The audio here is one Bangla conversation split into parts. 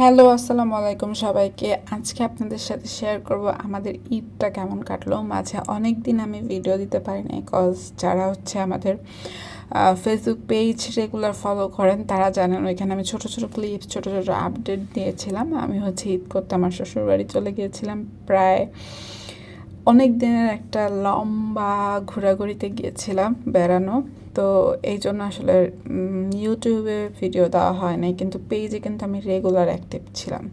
হ্যালো, আসসালামু আলাইকুম সবাইকে। আজকে আপনাদের সাথে শেয়ার করব আমাদের ঈদটা কেমন কাটলো। মাঝে অনেক দিন আমি ভিডিও দিতে পারি নাই কজ যারা হচ্ছে আমাদের ফেসবুক পেজ রেগুলার ফলো করেন, তারা জানেন ওইখানে আমি ছোট ছোট ক্লিপ ছোট ছোট আপডেট দিয়েছিলাম। আমি হচ্ছে ঈদ করতে আমার শ্বশুরবাড়ি চলে গিয়েছিলাম প্রায় অনেক দিনের একটা লম্বা ঘোরাঘুরিতে গিয়েছিলাম বেড়ানো। তো এই জন্য আসলে ইউটিউবে ভিডিও দেওয়া হয় নাই, কিন্তু পেজে কিন্তু আমি রেগুলার অ্যাক্টিভ ছিলাম।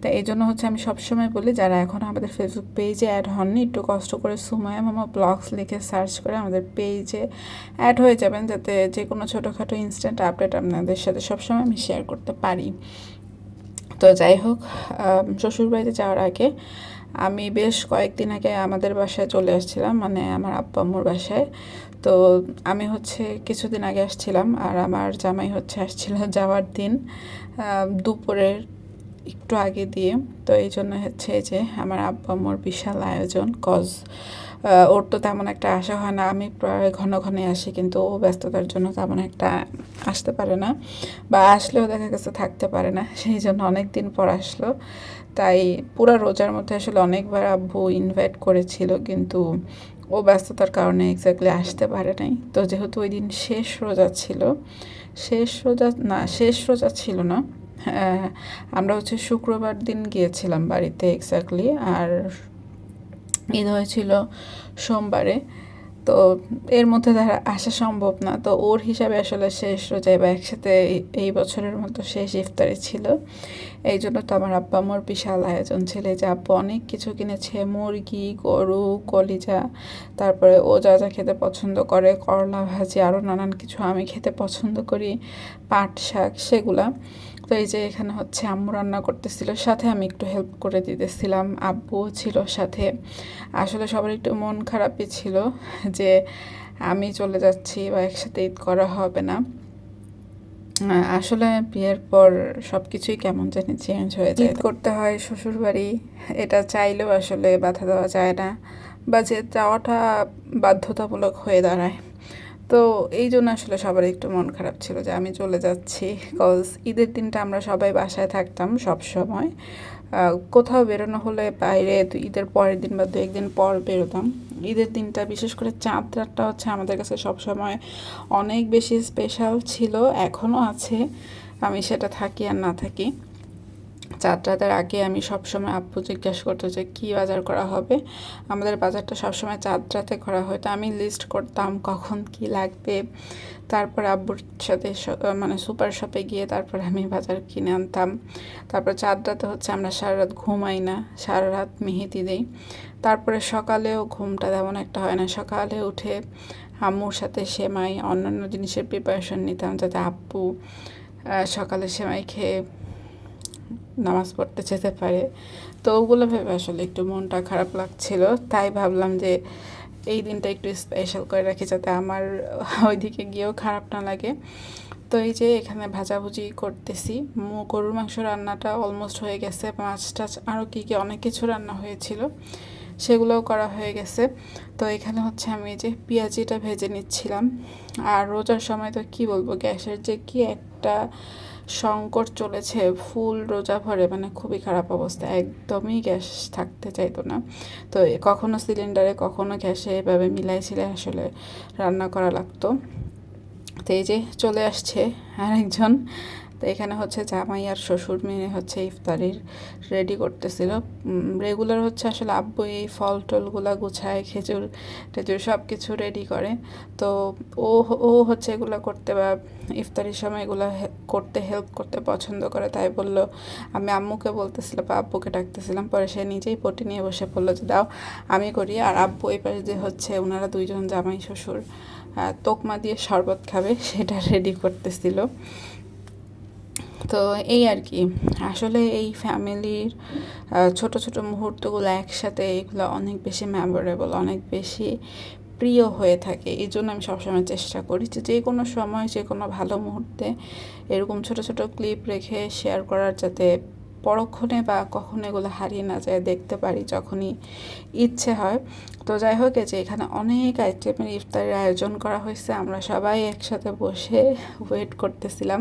তো এই জন্য হচ্ছে আমি সবসময় বলি, যারা এখন আমাদের ফেসবুক পেজে অ্যাড হননি, একটু কষ্ট করে সুমায়া মামা ব্লগস লিখে সার্চ করে আমাদের পেজে অ্যাড হয়ে যাবেন, যাতে যে কোনো ছোটোখাটো ইনস্ট্যান্ট আপডেট আপনাদের সাথে সবসময় আমি শেয়ার করতে পারি। তো যাই হোক শ্বশুরবাড়িতে যাওয়ার আগে আমি বেশ কয়েকদিন আগে আমাদের বাসায় চলে আসছিলাম মানে আমার আব্বা আম্মুর বাসায়। তো আমি হচ্ছে কিছুদিন আগে আসছিলাম আর আমার জামাই হচ্ছে আসছিল যাওয়ার দিন দুপুরের একটু আগে দিয়ে। তো এই জন্য হচ্ছে যে আমার আব্বা আম্মুর বিশাল আয়োজন, কজ ওর তো তেমন একটা আসা হয় না। আমি প্রায় ঘন ঘনে আসি কিন্তু ও ব্যস্ততার জন্য তেমন একটা আসতে পারে না বা আসলেও দেখা গেছে থাকতে পারে না সেই জন্য অনেক দিন পর আসলো। তাই পুরো রোজার মধ্যে আসলে অনেকবার আব্বু ইনভাইট করেছিল কিন্তু ও ব্যস্ততার কারণে এক্স্যাক্টলি আসতে পারে নাই। তো যেহেতু ওই দিন শেষ রোজা ছিল শেষ রোজা না শেষ রোজা ছিল না হ্যাঁ, আমরা হচ্ছে শুক্রবার দিন গিয়েছিলাম বাড়িতে এক্স্যাক্টলি আর ঈদ হয়েছিল সোমবারে। তো এর মধ্যে তারা আসা সম্ভব না। তো ওর হিসাবে আসলে শেষ রোজায় বা একসাথে এই বছরের মতো শেষ ইফতারি ছিল। এই জন্য তো আমার আব্বা আমার বিশাল আয়োজন ছিল। যে আব্বা অনেক কিছু কিনেছে, মুরগি, গরু, কলিজা, তারপরে ও যা যা খেতে পছন্দ করে, করলা ভাজি আরও নানান কিছু আমি খেতে পছন্দ করি, পাট শাক সেগুলা। তো এই যে এখানে হচ্ছে আম্মু রান্না করতেছিল, সাথে আমি একটু হেল্প করে দিতেছিলাম, আব্বুও ছিল সাথে। আসলে সবার একটু মন খারাপই ছিল যে আমি চলে যাচ্ছি বা একসাথে ঈদ করা হবে না। আসলে বিয়ের পর সব কিছুই কেমন জানি চেঞ্জ হয়ে যায়। করতে হয় শ্বশুরবাড়ি এটা চাইলেও আসলে বাধা দেওয়া যায় না বা যে যাওয়াটা বাধ্যতামূলক হয়ে দাঁড়ায়। তো এই জন্য আসলে সবার একটু মন খারাপ ছিল যে আমি চলে যাচ্ছি কজ ঈদের দিনটা আমরা সবাই বাসায় থাকতাম সব সময়। কোথাও বেরোনো হলে বাইরে ঈদের পরের দিন বা দু একদিন পর বেরোতাম। ঈদের দিনটা বিশেষ করে চাঁদ রাতটা হচ্ছে আমাদের কাছে সবসময় অনেক বেশি স্পেশাল ছিল, এখনও আছে। আমি সেটা থাকি আর না থাকি। রাতের আগে আমি সবসময় আব্বু জিজ্ঞাসা করতো যে, কী বাজার করা হবে? আমাদের বাজারটা সবসময় চাঁদ রাতে করা হয়। তো আমি লিস্ট করতাম কখন কি লাগবে। তারপর আব্বুর সাথে মানে সুপার শপে গিয়ে তারপর আমি বাজার কিনে আনতাম। তারপর চাঁদ রাতে হচ্ছে আমরা সারা রাত ঘুমাই না, সারা রাত মেহেদি দিই। তারপরে সকালেও ঘুমটা তেমন একটা হয় না। সকালে উঠে আম্মুর সাথে সেমাই, অন্যান্য জিনিসের প্রিপারেশন নিতাম যাতে আব্বু সকালে সেমাই খেয়ে নামাজ পড়তে যেতে পারে। তো ওগুলো ভেবে আসলে একটু মনটা খারাপ লাগছিল। তাই ভাবলাম যে এই দিনটা একটু স্পেশাল করে রাখি যাতে আমার ওইদিকে গিয়েও খারাপ না লাগে। তো এই যে এখানে ভাজাভুজি করতেছি। গরুর মাংস রান্নাটা অলমোস্ট হয়ে গেছে। মাছ টাছ আরও কী কী অনেক কিছু রান্না হয়েছিল, সেগুলোও করা হয়ে গেছে। তো এখানে হচ্ছে আমি যে পেঁয়াজিটা ভেজে নিচ্ছিলাম। আর রোজার সময় তো কি বলব, গ্যাসের যে কি একটা সংকট চলেছে, ফুল রোজা ভরে মানে খুবই খারাপ অবস্থা, একদমই গ্যাস থাকতে চাইতো না। তো কখনো সিলিন্ডারে, কখনো গ্যাসে এভাবে মিলাইছিলে আসলে রান্না করা লাগতো। তো এই যে চলে আসছে আরেকজন। তো এখানে হচ্ছে জামাই আর শ্বশুর মেয়ে হচ্ছে ইফতারির রেডি করতেছিল। রেগুলার হচ্ছে আসলে আব্বু এই ফল টলগুলা গুছায়, খেজুর টেজুর সব কিছু রেডি করে। তো ও ও হচ্ছে এগুলো করতে বা ইফতারির সময় এগুলো করতে হেল্প করতে পছন্দ করে, তাই বলল, আমি আম্মুকে বলতেছিলাম বা আব্বুকে ডাকতেছিলাম, পরে সে নিজেই পটি নিয়ে বসে পড়ল যে, দাও, আমি করি। আর আব্বু এই পাশে যে হচ্ছে ওনারা দুইজন জামাই শ্বশুর তোকমা দিয়ে শরবত খাবে, সেটা রেডি করতেছিল। তো এই আর কি। আসলে এই ফ্যামিলির ছোট ছোট মুহূর্তগুলো একসাথে, এগুলো অনেক বেশি মেমোরেবল অনেক বেশি প্রিয় হয়ে থাকে। এই জন্য আমি সবসময় চেষ্টা করি যে যে কোনো সময় যে কোনো ভালো মুহূর্তে এরকম ছোট ছোট ক্লিপ রেখে শেয়ার করার যাতে পরক্ষণে বা কখনো এগুলো হারিয়ে না যায়, দেখতে পারি যখনই ইচ্ছে হয়। তো যাই হোক যে এখানে অনেক আইটেমের ইফতারের আয়োজন করা হয়েছে, আমরা সবাই একসাথে বসে ওয়েট করতেছিলাম।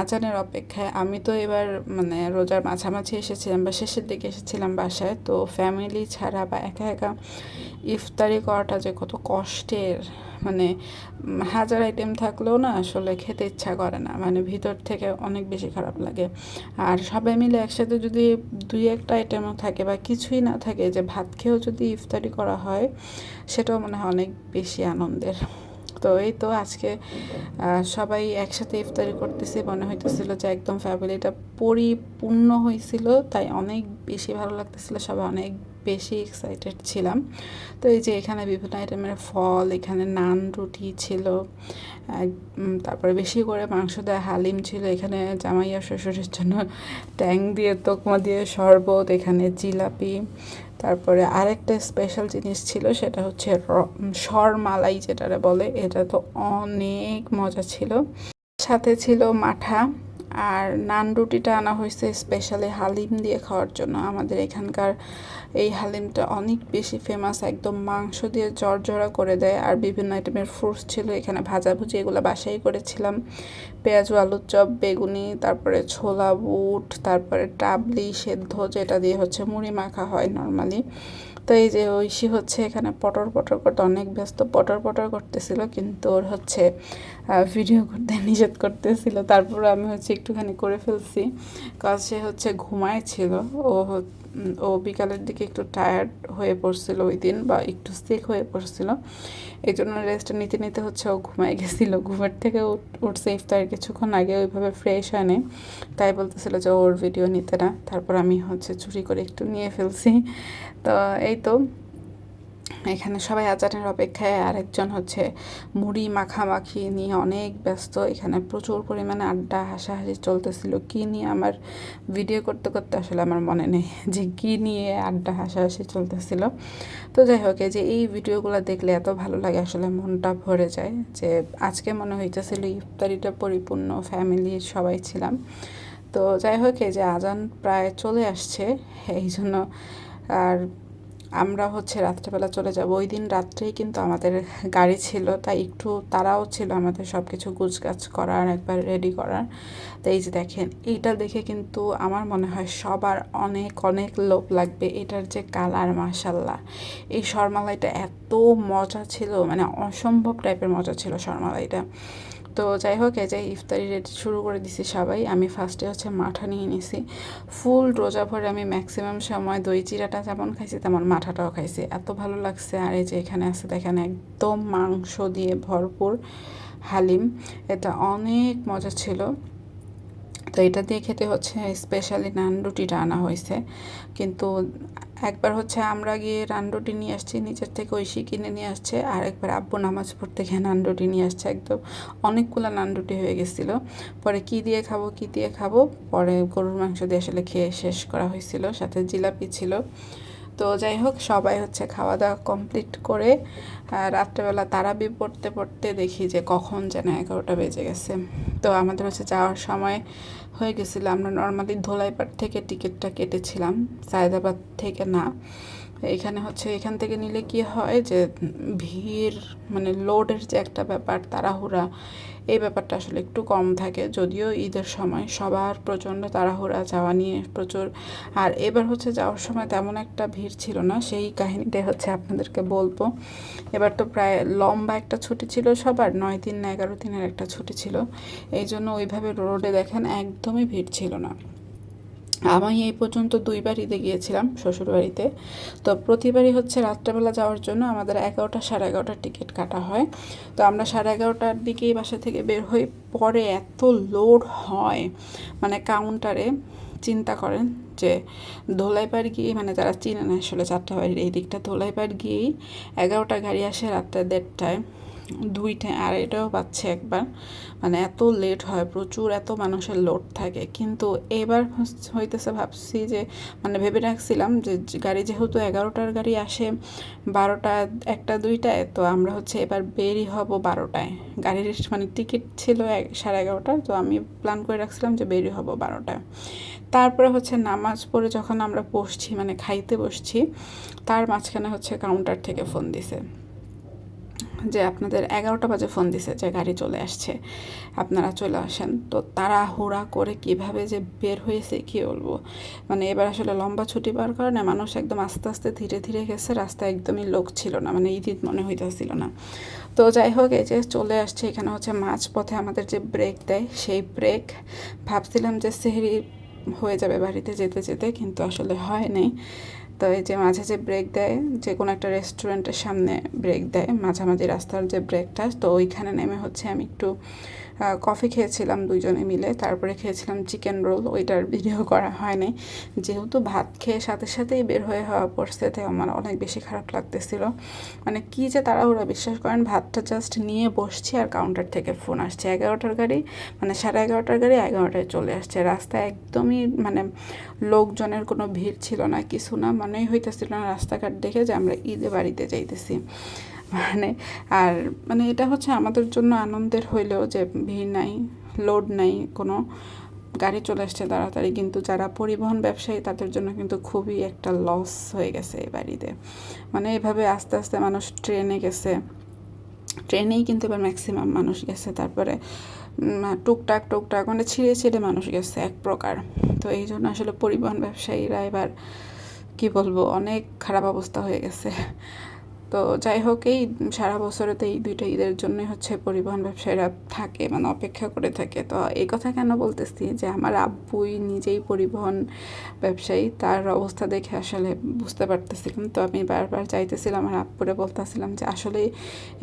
আজানের অপেক্ষায়। আমি তো এবার মানে রোজার মাঝামাঝি এসেছিলাম বা শেষের দিকে এসেছিলাম বাসায়। তো ফ্যামিলি ছাড়া বা একা একা ইফতারি করাটা যে কত কষ্টের মানে হাজার আইটেম থাকলেও না আসলে খেতে ইচ্ছা করে না। মানে ভিতর থেকে অনেক বেশি খারাপ লাগে। আর সবাই মিলে একসাথে যদি দুই একটা আইটেমও থাকে বা কিছুই না থাকে, যে ভাত খেয়েও যদি ইফতারি করা হয়, সেটাও মনে হয় অনেক বেশি আনন্দের। তো এই তো আজকে সবাই একসাথে ইফতারি করতেছি। মনে হইতেছিল যে একদম ফ্যামিলিটা পরিপূর্ণ হয়েছিল তাই অনেক বেশি ভালো লাগতেছিল। সবাই অনেক বেশি এক্সাইটেড ছিলাম। তো এই যে এখানে বিভিন্ন আইটেমের ফল, এখানে নান রুটি ছিল তারপরে বেশি করে মাংস দেয় হালিম ছিল, এখানে জামাইয়া শ্বশুরের জন্য ট্যাং দিয়ে, তোকমা দিয়ে শরবত, এখানে জিলাপি, তারপরে আরেকটা স্পেশাল জিনিস ছিল, সেটা হচ্ছে সরমালাই যেটারে বলে, এটা তো অনেক মজা ছিল। সাথে ছিল মাঠা। আর নান রুটিটা আনা হয়েছে স্পেশালি হালিম দিয়ে খাওয়ার জন্য। আমাদের এখানকার এই হালিমটা অনেক বেশি ফেমাস একদম মাংস দিয়ে জর্জরা করে দেয়। আর বিভিন্ন আইটেমের ফ্রুটস ছিল, এখানে ভাজাভুজি এগুলো বাসাই করেছিলাম। পেঁয়াজু, আলুর চপ, বেগুনি, তারপরে ছোলা, বুট, তারপরে টাবলি, সেদ্ধ, যেটা দিয়ে হচ্ছে মুড়ি মাখা হয় নর্মালি তো এই যে ঐশী হচ্ছে এখানে পটর পটর করতে, অনেক ব্যস্ত পটর পটর করতেছিল, কিন্তু ওর হচ্ছে ভিডিও করতে, নিষেধ করতেছিল। তারপর আমি হচ্ছে একটুখানি করে ফেলছি। কাজ সে হচ্ছে ঘুমায় ছিল। ও ও বিকালের দিকে একটু টায়ার্ড হয়ে পড়ছিল ওই দিন বা একটু সিক হয়ে পড়ছিল। এই জন্য রেস্ট নিতে নিতে হচ্ছে ও ঘুমায় গেছিল। ঘুমের থেকে উঠ- উঠছে ইফতার কিছুক্ষণ আগে, ওইভাবে ফ্রেশ হয়নি। তাই বলতেছিল যে ওর ভিডিও নিতে না। তারপর আমি হচ্ছে চুরি করে একটু নিয়ে ফেলছি। তো এই তো এখানে সবাই আজানের অপেক্ষায়, আরেকজন হচ্ছে মুড়ি মাখামাখি নিয়ে অনেক ব্যস্ত। এখানে প্রচুর পরিমাণে আড্ডা, হাসাহাসি চলতেছিল। কি নিয়ে আমার ভিডিও করতে করতে আসলে আমার মনে নেই যে কি নিয়ে আড্ডা, হাসাহাসি চলতেছিল। তো যাই হোক যে এই ভিডিওগুলো দেখলে এত ভালো লাগে, আসলে মনটা ভরে যায় যে আজকে মনে হইতেছিল ইফতারিটা পরিপূর্ণ ফ্যামিলি সবাই ছিলাম। তো যাই হোক, এই যে আজান প্রায় চলে আসছে, এই জন্য আর আমরা হচ্ছে রাত্রেবেলা চলে যাব। ওই দিন রাত্রেই কিন্তু আমাদের গাড়ি ছিল, তাই একটু তারাও ছিল আমাদের সব কিছু গুছগাছ করার, একবার রেডি করার। তো এই যে দেখেন, এইটা দেখে কিন্তু আমার মনে হয় সবার অনেক অনেক লোভ লাগবে এটার যে কালার মাসাল্লাহ এই শর্মালাইটা এত মজা ছিল মানে অসম্ভব টাইপের মজা ছিল শর্মালাইটা। তো যাই হোক, এই যে ইফতারি রেডি শুরু করে দিছি সবাই। আমি ফার্স্টে হচ্ছে মাঠা নিয়ে নিছি। ফুল রোজা ভরে আমি ম্যাক্সিমাম সময় দই, চিরাটা যেমন খাইছি তেমন মাঠাটাও খাইছি। এত ভালো লাগছে। আর এই যে এখানে আছে, দেখেন একদম মাংস দিয়ে ভরপুর হালিম। এটা অনেক মজা ছিল। তো এটা দিয়ে খেতে হচ্ছে স্পেশালি নান রুটিটা আনা হয়েছে। কিন্তু একবার হচ্ছে আমরা গিয়ে নান রুটি নিয়ে আসছি, নিজের থেকে ঐশী কিনে নিয়ে আসছে, আর একবার আব্বু নামাজ পড়তে গিয়ে নান রুটি নিয়ে আসছে একদম। অনেকগুলো নানরুটি হয়ে গেছিল। পরে কি দিয়ে খাব, কি দিয়ে খাব, পরে গরুর মাংস দিয়ে আসলে খেয়ে শেষ করা হয়েছিল। সাথে জিলাপি ছিল। তো যাই হোক, সবাই হচ্ছে খাওয়া দাওয়া কমপ্লিট করে রাত্রেবেলা তারাবি পড়তে পড়তে দেখি যে কখন যেন এগারোটা বেজে গেছে। তো আমাদের হচ্ছে যাওয়ার সময় হয়ে গেছিল, আমরা নর্মালি ধোলাইপাড় থেকে টিকিটটা কেটেছিলাম, সায়দাবাদ থেকে না। এখানে হচ্ছে এখান থেকে নিলে কি হয় যে ভিড় মানে লোডের যে একটা ব্যাপার, তাড়াহুড়া, এই ব্যাপারটা আসলে একটু কম থাকে। যদিও ঈদের সময় সবার প্রচণ্ড তাড়াহুড়া, যাওয়া নিয়ে প্রচুর। আর এবার হচ্ছে যাওয়ার সময় তেমন একটা ভিড় ছিল না, সেই কাহিনীটাই হচ্ছে আপনাদেরকে বলব। এবার তো প্রায় লম্বা একটা ছুটি ছিল সবার, নয় দিন না এগারো দিনের একটা ছুটি ছিল। এই জন্য ওইভাবে রোডে দেখেন একদমই ভিড় ছিল না। আমি এই পর্যন্ত দুইবার ঈদে গিয়েছিলাম শ্বশুরবাড়িতে। তো প্রতিবারই হচ্ছে রাত্রেবেলা যাওয়ার জন্য আমাদের এগারোটা সাড়ে এগারোটার টিকিট কাটা হয়। তো আমরা সাড়ে এগারোটার দিকেই বাসা থেকে বের হই পরে এত লোড হয় মানে কাউন্টারে চিন্তা করেন যে ধোলাইপাড় গিয়ে মানে যারা চিনে না আসলে চারটা বাড়ির এই দিকটা, ধোলাইপাড় গিয়েই এগারোটা গাড়ি আসে রাত্রে দেড়টায়। দুইটা আর এটাও পাচ্ছে একবার। মানে এত লেট হয়, প্রচুর এত মানুষের লোড থাকে। কিন্তু এবার হইতেছে ভাবছি যে মানে ভেবে রাখছিলাম যে গাড়ি যেহেতু এগারোটার গাড়ি আসে, বারোটা, একটা, দুইটায়, তো আমরা হচ্ছে এবার বেরি হব বারোটায়। গাড়ির মানে টিকিট ছিল সাড়ে এগারোটায় তো আমি প্ল্যান করে রাখছিলাম যে বেরি হব বারোটায়। তারপরে হচ্ছে নামাজ পড়ে যখন আমরা বসছি মানে খাইতে বসছি, তার মাঝখানে হচ্ছে কাউন্টার থেকে ফোন দিছে। যে আপনাদের এগারোটা বাজে ফোন দিছে যে গাড়ি চলে আসছে, আপনারা চলে আসেন। তো তারা হুড়া করে কীভাবে যে বের হয়েছে কি বলব? মানে এবার আসলে লম্বা ছুটি পাওয়ার কারণে মানুষ একদম আস্তে আস্তে ধীরে ধীরে গেছে, রাস্তায় একদমই লোক ছিল না মানে ঈদ মনে হইতেছিল না। তো যাই হোক, এই যে চলে আসছে, এখানে হচ্ছে মাঝ পথে আমাদের যে ব্রেক দেয়, সেই ব্রেক ভাবছিলাম যে সেহরি হয়ে যাবে বাড়িতে যেতে যেতে, কিন্তু আসলে হয় নাই। তো এই যে মাঝে যে ব্রেক দেয়, যে কোনো একটা রেস্টুরেন্টের সামনে ব্রেক দেয়, মাঝামাঝি রাস্তার যে ব্রেকটা তো ওইখানে নেমে হচ্ছে আমি একটু কফি খেয়েছিলাম দুইজনে মিলে। তারপরে খেয়েছিলাম চিকেন রোল ওইটার ভিডিও করা হয়নি। যেহেতু ভাত খেয়ে সাথে সাথেই বের হয়ে হওয়া পড়ছে, তাই আমার অনেক বেশি খারাপ লাগতেছিল। মানে কি যে তারা ওরা বিশ্বাস করেন, ভাতটা জাস্ট নিয়ে বসছি আর কাউন্টার থেকে ফোন আসছে। এগারোটার গাড়ি মানে সাড়ে এগারোটার গাড়ি এগারোটায় চলে আসছে। রাস্তায় একদমই মানে লোকজনের কোনো ভিড় ছিল না, কিছু না, মনেই হইতেছিল না রাস্তাঘাট দেখে যে আমরা ঈদে বাড়িতে যাইতেছি। মানে আর মানে এটা হচ্ছে আমাদের জন্য আনন্দের হইলেও যে ভিড় নাই, লোড নাই, কোনো গাড়ি চলে আসছে তাড়াতাড়ি, কিন্তু যারা পরিবহন ব্যবসায়ী তাদের জন্য কিন্তু খুবই একটা লস হয়ে গেছে এই বাড়িতে। মানে এভাবে আস্তে আস্তে মানুষ ট্রেনে গেছে। ট্রেনেই কিন্তু এবার ম্যাক্সিমাম মানুষ গেছে, তারপরে টুকটাক টুকটাক মানে ছিঁড়ে ছিঁড়ে মানুষ গেছে এক প্রকার। তো এই জন্য আসলে পরিবহন ব্যবসায়ীরা এবার, কি বলব, অনেক খারাপ অবস্থা হয়ে গেছে। তো যাই হোক, এই সারা বছরে তো এই দুইটা ঈদের জন্যই হচ্ছে পরিবহন ব্যবসায়ীরা থাকে মানে অপেক্ষা করে থাকে। তো এই কথা কেন বলতেছি যে আমার আব্বুই নিজেই পরিবহন ব্যবসায়ী, তার অবস্থা দেখে আসলে বুঝতে পারতেছিলাম। তো আমি বারবার চাইতেছিলাম আর আব্বুরে বলতেছিলাম যে আসলেই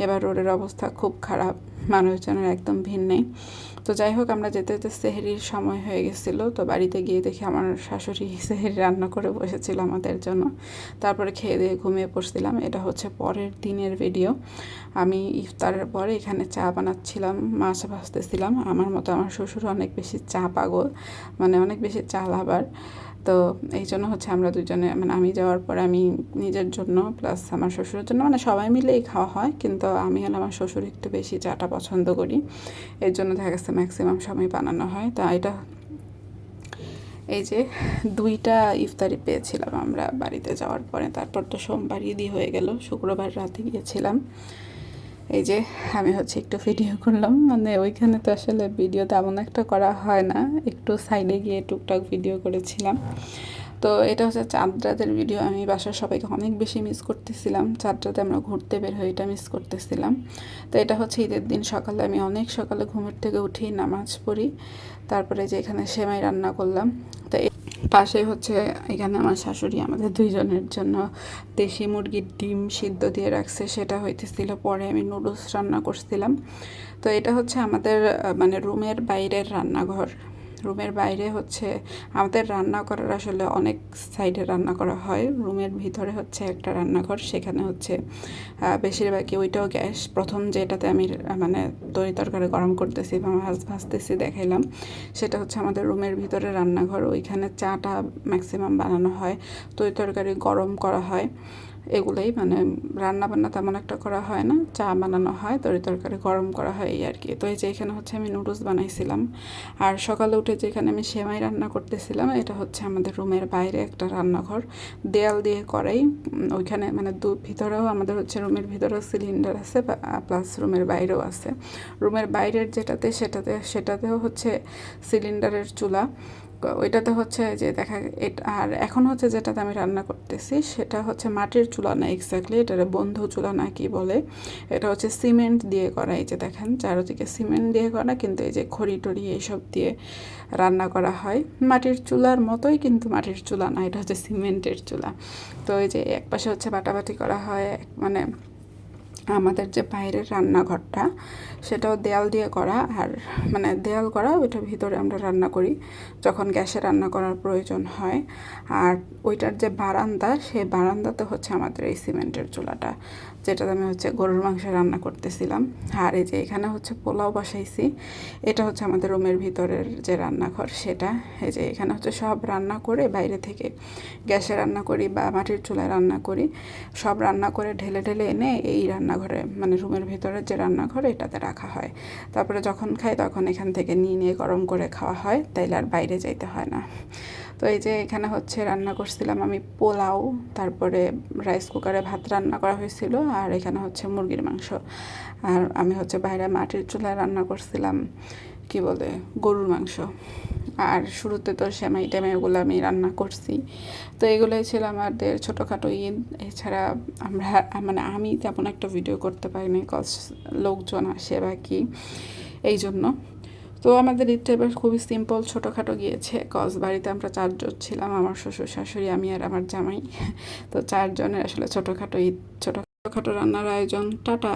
এবার রোডের অবস্থা খুব খারাপ, মানুষজনের একদম ভিড় নেই। তো যাই হোক, আমরা যেতে যেতে সেহেরির সময় হয়ে গেছিল। তো বাড়িতে গিয়ে দেখি আমার শাশুড়ি সেহেরি রান্না করে বসেছিল আমাদের জন্য। তারপরে খেয়ে দিয়ে ঘুমিয়ে পড়ছিলাম। এটা হচ্ছে পরের দিনের ভিডিও আমি ইফতারের পরে এখানে চা বানাচ্ছিলাম, মাছ ভাজতেছিলাম, আমার মতো আমার শ্বশুর অনেক বেশি চা পাগল মানে অনেক বেশি চা লাভার। তো এই জন্য হচ্ছে আমরা দুজনে মানে আমি যাওয়ার পরে আমি নিজের জন্য প্লাস আমার শ্বশুরের জন্য মানে সবাই মিলেই খাওয়া হয়, কিন্তু আমি আর আমার শ্বশুর একটু বেশি চাটা পছন্দ করি। এর জন্য দেখা গেছে ম্যাক্সিমাম সময় বানানো হয়, তা এটা এই যে দুইটা ইফতারি পেয়েছিলাম আমরা বাড়িতে যাওয়ার পরে। তারপর তো সোমবার ঈদই হয়ে গেল, শুক্রবার রাতে গিয়েছিলাম। এই যে আমি হচ্ছে একটু ভিডিও করলাম মানে ওইখানে তো আসলে ভিডিও তেমন একটা করা হয় না, একটু সাইডে গিয়ে টুকটাক ভিডিও করেছিলাম। তো এটা হচ্ছে চাঁদ রাতের ভিডিও আমি বাসার সবাইকে অনেক বেশি মিস করতেছিলাম। চাঁদ রাতে আমরা ঘুরতে বের হই এটা মিস করতেছিলাম। তো এটা হচ্ছে ঈদের দিন, সকালে আমি অনেক সকালে ঘুমের থেকে উঠি নামাজ পড়ি। তারপরে যে এখানে সেমাই রান্না করলাম। তো পাশে হচ্ছে এখানে আমার শাশুড়ি আমাদের দুইজনের জন্য দেশি মুরগির ডিম সিদ্ধ দিয়ে রাখছে, সেটা হইতেছিল। পরে আমি নুডলস রান্না করছিলাম। তো এটা হচ্ছে আমাদের মানে রুমের বাইরের রান্নাঘর। রুমের বাইরে হচ্ছে আমাদের রান্না করার আসলে অনেক সাইডে রান্না করা হয়। রুমের ভিতরে হচ্ছে একটা রান্নাঘর, সেখানে হচ্ছে বেশিরভাগই ওইটাও গ্যাস। প্রথম যেটাতে আমি মানে তরি তরকারি গরম করতেছি বা মাছ ভাজতেছি দেখাইলাম, সেটা হচ্ছে আমাদের রুমের ভিতরে রান্নাঘর। ওইখানে চাটা ম্যাক্সিমাম বানানো হয়। তরি তরকারি গরম করা হয়। এগুলোই মানে রান্না বান্না তেমন একটা করা হয় না। চা বানানো হয়, তরি তরকারি গরম করা হয়, এই আর কি। তো এই যে এখানে হচ্ছে আমি নুডলস বানাইছিলাম। আর সকালে উঠে যেখানে আমি সেমাই রান্না করতেছিলাম, এটা হচ্ছে আমাদের রুমের বাইরে একটা রান্নাঘর। দেয়াল দিয়ে করাই ওইখানে মানে দু, ভিতরেও আমাদের হচ্ছে রুমের ভিতরেও সিলিন্ডার আছে প্লাস রুমের বাইরেও আছে। রুমের বাইরের যেটাতে সেটাতে, সেটাতেও হচ্ছে সিলিন্ডারের চুলা। ওইটাতে হচ্ছে যে দেখা এটা, আর এখন হচ্ছে যেটাতে আমি রান্না করতেছি সেটা হচ্ছে মাটির চুলা না এক্স্যাক্টলি এটারে বন্ধু চুলা না কি বলে, এটা হচ্ছে সিমেন্ট দিয়ে করা, এই যে দেখেন চারোদিকে সিমেন্ট দিয়ে করা, কিন্তু এই যে খড়ি টড়ি এইসব দিয়ে রান্না করা হয়। মাটির চুলার মতোই কিন্তু মাটির চুলা না, এটা হচ্ছে সিমেন্টের চুলা। তো এই যে এক পাশে হচ্ছে বাটাবাটি করা হয় মানে আমাদের যে বাইরের রান্নাঘরটা, সেটাও দেয়াল দিয়ে করা আর মানে দেয়াল করা ওইটার ভিতরে আমরা রান্না করি যখন গ্যাসে রান্না করার প্রয়োজন হয়। আর ওইটার যে বারান্দা, সেই বারান্দাতে হচ্ছে আমাদের এই সিমেন্টের চুলাটা। যেটাতে আমি হচ্ছে গরুর মাংস রান্না করতেছিলাম। আর এই যে এখানে হচ্ছে পোলাও বসাইছি, এটা হচ্ছে আমাদের রুমের ভিতরের যে রান্নাঘর সেটা। এই যে এখানে হচ্ছে সব রান্না করে বাইরে থেকে গ্যাসে রান্না করি বা মাটির চুলায় রান্না করি। সব রান্না করে ঢেলে ঢেলে এনে এই রান্নাঘরে মানে রুমের ভিতরের যে রান্নাঘর, এটাতে রাখা হয়। তারপরে যখন খাই তখন এখান থেকে নিয়ে নিয়ে গরম করে খাওয়া হয়, তাইলে আর বাইরে যাইতে হয় না। তো এই যে এখানে হচ্ছে রান্না করছিলাম আমি পোলাও, তারপরে রাইস কুকারে ভাত রান্না করা হয়েছিল আর এখানে হচ্ছে মুরগির মাংস। আর আমি হচ্ছে বাইরে মাটির চুলায় রান্না করছিলাম, কি বলে, গরুর মাংস। আর শুরুতে তো সেমাই টেমাই ওগুলো আমি রান্না করছি। তো এগুলোই ছিল আমাদের ছোটোখাটো ঈদ। এছাড়া আমরা মানে আমি তেমন একটা ভিডিও করতে পারিনি কজ লোকজন আসে বা কি এই জন্য তো আমাদের ঈদটা এবার খুবই সিম্পল ছোটোখাটো গিয়েছে কজ বাড়িতে আমরা চারজন ছিলাম, আমার শ্বশুর শাশুড়ি, আমি আর আমার জামাই। তো চারজনের আসলে ছোটোখাটো ঈদ ছোটো ছোটোখাটো রান্নার আয়োজন, টাটা।